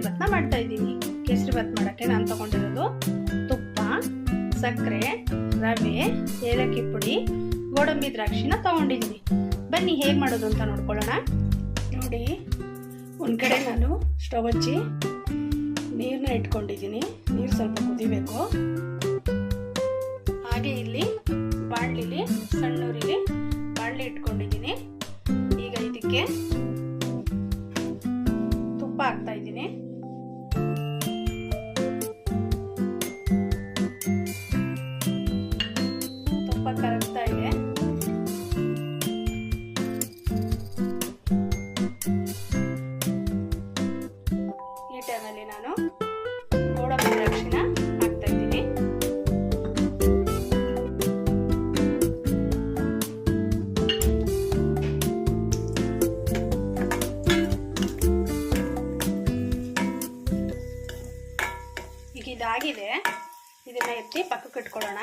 ಭತ್ನ ಮಾಡ್ತಾ ಇದ್ದೀನಿ. ಕೇಸರಿ ಭತ್ ಮಾಡೋಕ್ಕೆ ನಾನು ತಗೊಂಡಿರೋದು ತುಪ್ಪ, ಸಕ್ಕರೆ, ರವೆ, ಏಲಕ್ಕಿ ಪುಡಿ, ಗೋಡಂಬಿ ದ್ರಾಕ್ಷಿನ ತಗೊಂಡಿದ್ದೀನಿ. ಬನ್ನಿ ಹೇಗೆ ಮಾಡೋದು ಅಂತ ನೋಡ್ಕೊಳ್ಳೋಣ. ನೋಡಿ, ಒಂದು ಕಡೆ ನಾನು ಸ್ಟವ್ ಹಚ್ಚಿ ನೀರನ್ನ ಇಟ್ಕೊಂಡಿದ್ದೀನಿ. ನೀರು ಸ್ವಲ್ಪ ಕುದಿಬೇಕು. ಹಾಗೆ ಇಲ್ಲಿ ಬಾಣಲಿಲಿ ಸಣ್ಣೂರಿಲಿ ಬಾಣಲಿ ಇಟ್ಕೊಂಡಿದ್ದೀನಿ. ಈಗ ಇದಕ್ಕೆ ಟೈಮಲ್ಲಿ ನಾನು ಗೋಡಂಬಿ ದ್ರಾಕ್ಷಿನ ಹಾಕ್ತಾ ಇದ್ದೀನಿ. ಈಗ ಇದಾಗಿದೆ. ಇದನ್ನ ಎತ್ತಿ ಪಕ್ಕಕ್ಕೆ ಇಟ್ಕೊಳ್ಳೋಣ.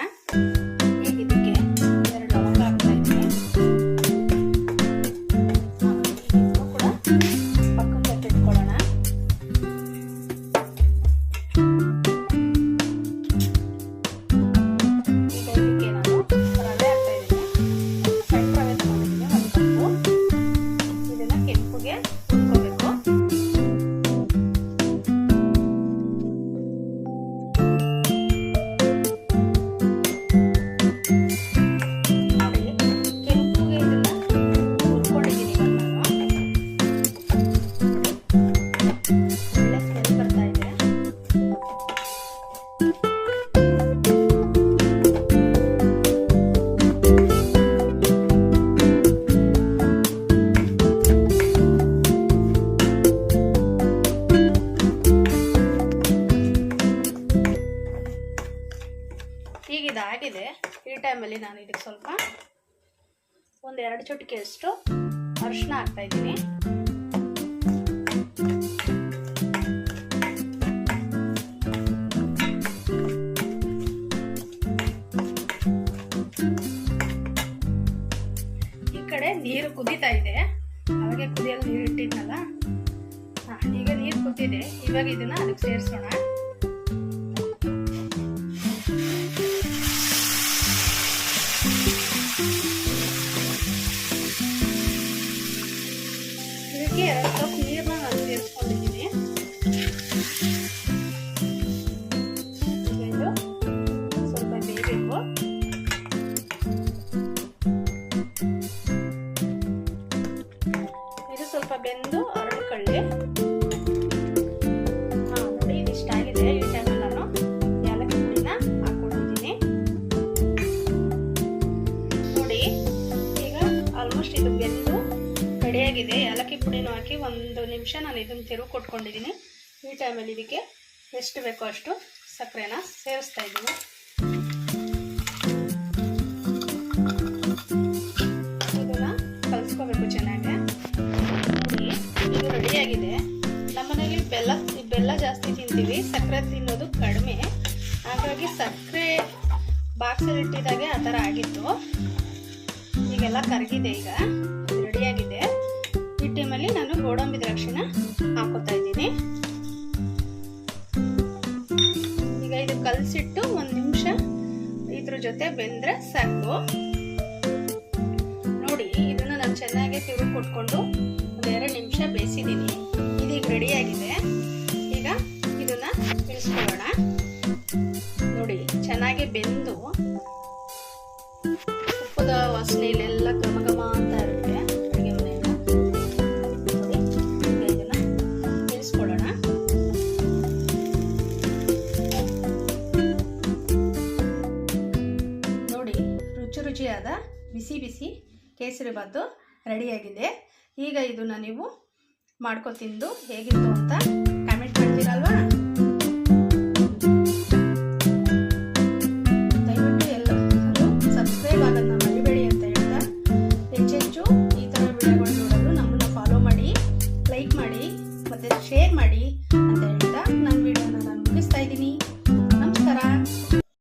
ಈ ಟೈಮಲ್ಲಿ ನಾನು ಇದಕ್ಕೆ ಸ್ವಲ್ಪ ಒಂದೆರಡು ಚುಟಿಕೆಯಷ್ಟು ಅರಿಶಿನ ಹಾಕ್ತಾ ಇದ್ದೀನಿ. ಈ ಕಡೆ ನೀರು ಕುದೀತಾ ಇದೆ. ಅವಾಗೆ ಕುದಿಯಲು ನೀರು ಇಟ್ಟಿದ್ನಲ್ಲ? ಈಗ ನೀರು ಕುದ್ದಿದೆ. ಇವಾಗ ಇದನ್ನ ಅದಕ್ಕೆ ಸೇರಿಸೋಣ. ಇದಕ್ಕೆ ಎರಡು ಕಪ್ ನೀರನ್ನ ನಾನು ಸೇರಿಸ್ಕೊಂಡಿದ್ದೀನಿ ಸ್ವಲ್ಪ ಬೇಯಬೇಕು ಇದು ಸ್ವಲ್ಪ ಬೆಂದು ಅರಳ್ಕೊಳ್ಳಿ ಹಾ ನೋಡಿ ಇದಿಷ್ಟ ಆಗಿದೆ ಈ ಟೈಮಲ್ಲಿ ನಾನು ಏಲಕ್ಕಿ ಪುಡಿನ ಹಾಕೊಂಡಿದ್ದೀನಿ ನೋಡಿ ಈಗ ಆಲ್ಮೋಸ್ಟ್ ಇದು ಬೆಂದು ರೆಡಿಯಾಗಿದೆ ಏಲಕ್ಕಿ ಪುಡಿನೂ ಹಾಕಿ ಒಂದು ನಿಮಿಷ ನಾನು ಇದನ್ನು ತಿರುವು ಕೊಟ್ಕೊಂಡಿದ್ದೀನಿ. ಈ ಟೈಮಲ್ಲಿ ಇದಕ್ಕೆ ಎಷ್ಟು ಬೇಕೋ ಅಷ್ಟು ಸಕ್ಕರೆನ ಸೇರಿಸ್ತಾ ಇದ್ದೀನಿ. ಇದನ್ನು ಕಲಿಸ್ಕೋಬೇಕು ಚೆನ್ನಾಗಿ. ಇದು ರೆಡಿಯಾಗಿದೆ ನಮ್ಮನೇಲಿ ಬೆಲ್ಲ ಬೆಲ್ಲ ಜಾಸ್ತಿ ತಿಂತೀವಿ. ಸಕ್ಕರೆ ತಿನ್ನೋದು ಕಡಿಮೆ. ಹಾಗಾಗಿ ಸಕ್ಕರೆ ಬಾಕ್ಸಲ್ಲಿ ಇಟ್ಟಿದ್ದಾಗೆ ಆ ಥರ ಆಗಿತ್ತು. ಈಗೆಲ್ಲ ಕರಗಿದೆ ಈಗ. ಟೈಮಲ್ಲಿ ನಾನು ಗೋಡಂಬಿ ದ್ರಾಕ್ಷಿನ ಹಾಕೋತಾ ಇದ್ದೀನಿ. ಈಗ ಇದು ಕಲಸಿಟ್ಟು ಒಂದು ನಿಮಿಷ ಇದ್ರ ಜೊತೆ ಬೆಂದ್ರೆ ಸಾಕು. ನೋಡಿ, ಇದನ್ನು ನಾನು ಚೆನ್ನಾಗಿ ತಿರುಗಿ ಕೊಟ್ಕೊಂಡು ಒಂದು ಎರಡು ನಿಮಿಷ ಬೇಯಿಸಿದ್ದೀನಿ ಇದೀಗ ರೆಡಿಯಾಗಿದೆ ಈಗ ಇದನ್ನ ಇಳಿಸ್ಕೊಳ್ಳೋಣ ನೋಡಿ, ಚೆನ್ನಾಗಿ ಬೆಂದು ಉಪ್ಪದ ವಾಸನೆಯಲ್ಲೆಲ್ಲ ಎಲ್ಲ ಬಿಸಿ ಬಿಸಿ ಕೇಸರಿ ಬಾತು ರೆಡಿಯಾಗಿದೆ. ಈಗ ಇದನ್ನು ನೀವು ಮಾಡ್ಕೊ ತಿಂದು ಹೇಗಿತ್ತು ಅಂತ ಕಮೆಂಟ್ ಮಾಡ್ತೀರಲ್ವಾ?